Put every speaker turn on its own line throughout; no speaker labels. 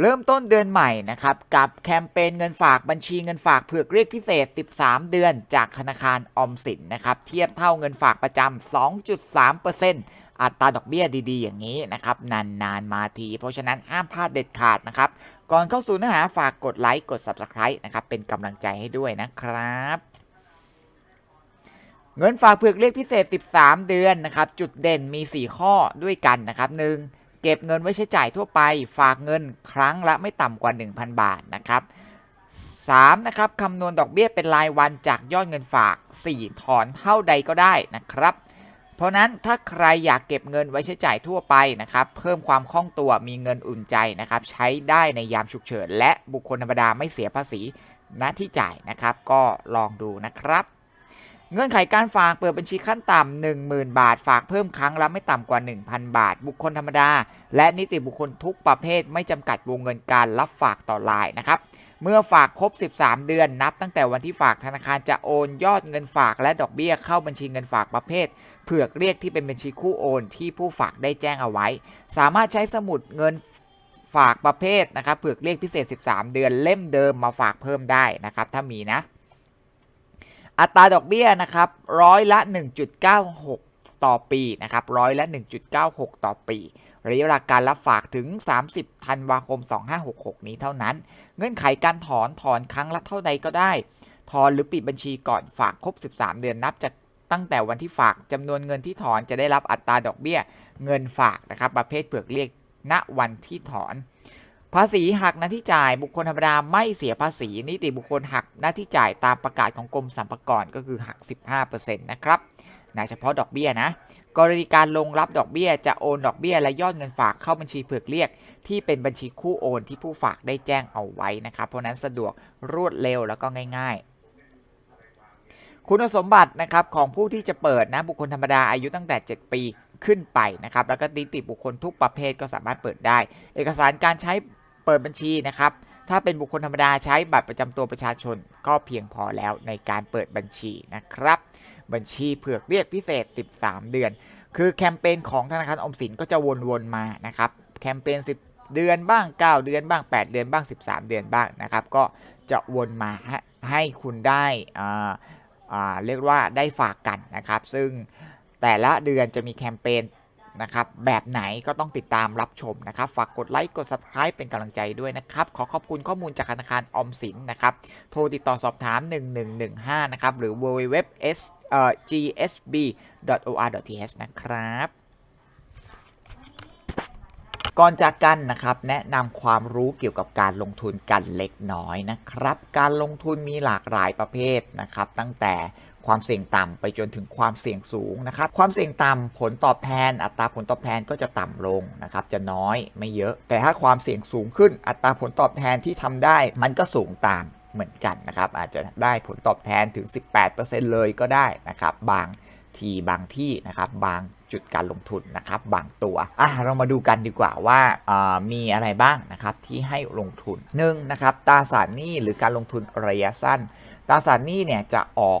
เริ่มต้นเดือนใหม่นะครับกับแคมเปญเงินฝากบัญชีเงินฝากเผือกเรียกพิเศษ 13 เดือนจากธนาคารออมสินนะครับเทียบเท่าเงินฝากประจำ 2.3%อัตราดอกเบี้ยดีๆ อย่างนี้นะครับนานๆมาที เพราะฉะนั้นห้ามพลาดเด็ดขาดนะครับ ก่อนเข้าสู่เนื้อหาฝากกดไลค์กด Subscribe นะครับเป็นกำลังใจให้ด้วยนะครับ เงินฝากเผือกเรียกพิเศษ 13 เดือนนะครับจุดเด่นมี 4 ข้อด้วยกันนะครับ 1. เก็บเงินไว้ใช้จ่ายทั่วไป ฝากเงินครั้งละไม่ต่ำกว่า 1,000 บาทนะครับ 3. นะครับคำนวณดอกเบี้ยเป็นรายวันจากยอดเงินฝาก 4 ถอนเท่าใดก็ได้นะครับ เพราะนั้นถ้าใครอยากเก็บเงินไว้ใช้จ่ายทั่วไปนะครับ เพิ่มความคล่องตัวมีเงินอุ่นใจนะครับ ใช้ได้ในยามฉุกเฉิน และบุคคลธรรมดาไม่เสียภาษีณที่จ่ายนะครับ ก็ลองดูนะครับ เงื่อนไขการฝากเปิดบัญชีขั้นต่ำ10,000 บาท ฝากเพิ่มครั้งละไม่ต่ำกว่า 1,000 บาท บุคคลธรรมดา และนิติบุคคลทุกประเภทไม่จำกัดวงเงินการรับฝากต่อรายนะครับ เมื่อฝากครบ 13 เดือนนับ ตั้งแต่วันที่ฝากธนาคารจะโอนยอดเงินฝากและดอกเบี้ยเข้าบัญชีเงินฝากประเภท เผือกเรียกที่เป็นบัญชีคู่โอนที่ผู้ฝากได้แจ้งเอาไว้ สามารถใช้สมุดเงินฝากประเภทนะครับเผือกเรียกพิเศษ 13 เดือนเล่มเดิมมาฝากเพิ่มได้นะครับถ้ามีนะ อัตราดอกเบี้ยนะครับร้อยละ 1.96 ต่อปีนะครับร้อยละ 1.96 ต่อปีระยะเวลาการรับฝากถึง 30 ธันวาคม 2566 นี้เท่านั้น เงื่อนไขการถอนถอนครั้งละเท่าใดก็ได้ ถอนหรือปิดบัญชีก่อนฝากครบ 13 เดือนนับจากตั้งแต่วันที่ฝากจำนวนเงินที่ถอนจะได้รับอัตราดอกเบี้ย เงินฝากนะครับประเภทเปลือกเรียกณวันที่ถอน ภาษีหักหน้าที่จ่ายบุคคลธรรมดาไม่เสียภาษีนิติบุคคลหักหน้าที่จ่ายตามประกาศของกรมสรรพากรก็คือหัก 15%นะครับนะเฉพาะดอกเบี้ยนะกรณีการลงรับดอกเบี้ยจะโอนดอกเบี้ยและยอดเงินฝากเข้าบัญชีเผือกเรียก ที่เป็นบัญชีคู่โอนที่ผู้ฝากได้แจ้งเอาไว้นะครับเพราะนั้นสะดวกรวดเร็วแล้วก็ง่าย ๆ คุณสมบัตินะครับของผู้ที่จะเปิดนะบุคคลธรรมดาอายุตั้งแต่ 7 ปีขึ้นไปนะครับแล้วก็นิติบุคคลทุกประเภทก็สามารถเปิดได้ เอกสารการใช้ เปิดบัญชีนะครับ ถ้าเป็นบุคคลธรรมดาใช้บัตรประจำตัวประชาชน ก็เพียงพอแล้วในการเปิดบัญชีนะครับ บัญชีเผือกเรียกพิเศษ 13 เดือน คือแคมเปญของธนาคารอมสินก็จะวนๆมานะครับ แคมเปญ 10 เดือนบ้าง 9 เดือนบ้าง 8 เดือนบ้าง 13 เดือนบ้างนะครับ ก็จะวนมาให้ให้คุณได้อ่าอ่าเรียกว่าได้ฝากกันนะครับ ซึ่งแต่ละเดือนจะมีแคมเปญ นะครับ แบบไหนก็ต้องติดตามรับชมนะครับ ฝากกดไลค์กด subscribe เป็นกำลังใจด้วยนะครับ ขอขอบคุณข้อมูลจากธนาคารออมสินนะครับ โทรติดต่อสอบถาม 1115 นะครับ หรือ www.s gsb.or.th นะครับก่อนจากกันนะครับแนะนำความรู้เกี่ยวกับการลงทุนกันเล็กน้อยนะครับ การลงทุนมีหลากหลายประเภทนะครับ ตั้งแต่ ความเสี่ยงต่ำไปจนถึงความเสี่ยงสูงนะครับความเสี่ยงต่ำผลตอบแทน อัตราผลตอบแทนก็จะต่ำลงนะครับจะน้อยไม่เยอะ แต่ถ้าความเสี่ยงสูงขึ้นอัตราผลตอบแทนที่ทำได้มันก็สูงตามเหมือนกันนะครับอาจจะได้ผลตอบแทนถึง 18%เลยก็ได้นะครับบางทีบางที่นะครับบางจุดการลงทุนนะครับบางตัวอะเรามาดูกันดีกว่าว่าอ่ามีอะไรบ้างนะครับที่ให้ลงทุนหนึ่งนะครับตราสารหนี้หรือการลงทุนระยะสั้นตราสารหนี้เนี่ยจะออก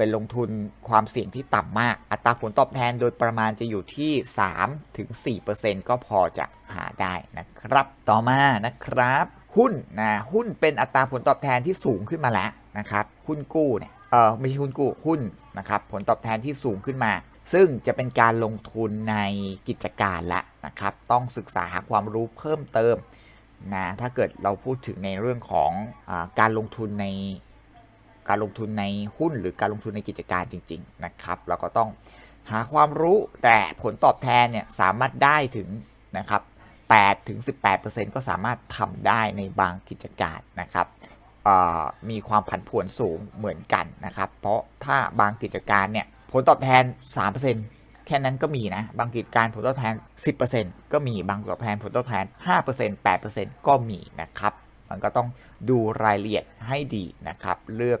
เป็นลงทุนความเสี่ยงที่ต่ำมาก อัตราผลตอบแทนโดยประมาณจะอยู่ที่3ถึง4%ก็พอจะหาได้นะครับ ต่อมานะครับหุ้นนะหุ้นเป็นอัตราผลตอบแทนที่สูงขึ้นมาแล้วนะครับหุ้นกู้เนี่ยเออไม่ใช่หุ้นกู้หุ้นนะครับผลตอบแทนที่สูงขึ้นมา ซึ่งจะเป็นการลงทุนในกิจการละนะครับต้องศึกษาหาความรู้เพิ่มเติมนะถ้าเกิดเราพูดถึงในเรื่องของอการลงทุนใน การลงทุนในหุ้นหรือการลงทุนในกิจการจริง ๆ นะครับ เราก็ต้องหาความรู้แต่ผลตอบแทนเนี่ยสามารถได้ถึงนะครับ8ถึง18%ก็สามารถทำได้ในบางกิจการนะครับมีความผันผวนสูงเหมือนกันนะครับ เพราะถ้าบางกิจการเนี่ยผลตอบแทน 3%แค่นั้นก็มีนะ บางกิจการผลตอบแทน 10%ก็มี บางตอบแทนผลตอบแทน 5% 8%ก็มีนะครับ มันก็ต้องดูรายละเอียดให้ดีนะครับ เลือก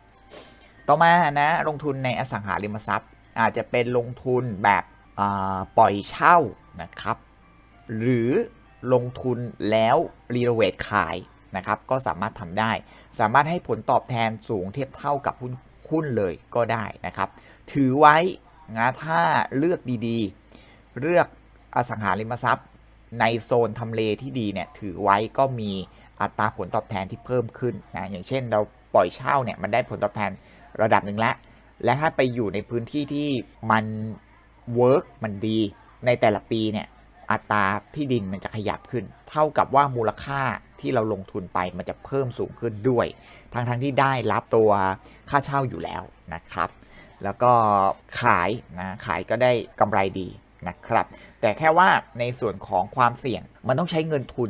ต่อมานะลงทุนในอสังหาริมทรัพย์ อาจจะเป็นลงทุนแบบปล่อยเช่านะครับ หรือลงทุนแล้วรีโนเวทขายนะครับ ก็สามารถทำได้ สามารถให้ผลตอบแทนสูงเทียบเท่ากับหุ้นหุ้นเลยก็ได้นะครับ ถือไว้นะถ้าเลือกดีๆ เลือกอสังหาริมทรัพย์ ในโซนทำเลที่ดีเนี่ยถือไว้ก็มีอัตราผลตอบแทนที่เพิ่มขึ้นนะอย่างเช่นเราปล่อยเช่าเนี่ยมันได้ผลตอบแทน ระดับหนึ่งแล้วและถ้าไปอยู่ในพื้นที่ที่มันเวิร์กมันดี ในแต่ละปีเนี่ยอัตราที่ดินมันจะขยับขึ้น เท่ากับว่ามูลค่าที่เราลงทุนไปมันจะเพิ่มสูงขึ้นด้วย ทั้งทั้งที่ได้รับตัวค่าเช่าอยู่แล้วนะครับ แล้วก็ขายนะขายก็ได้กำไรดีนะครับ แต่แค่ว่าในส่วนของความเสี่ยงมันต้องใช้เงินทุน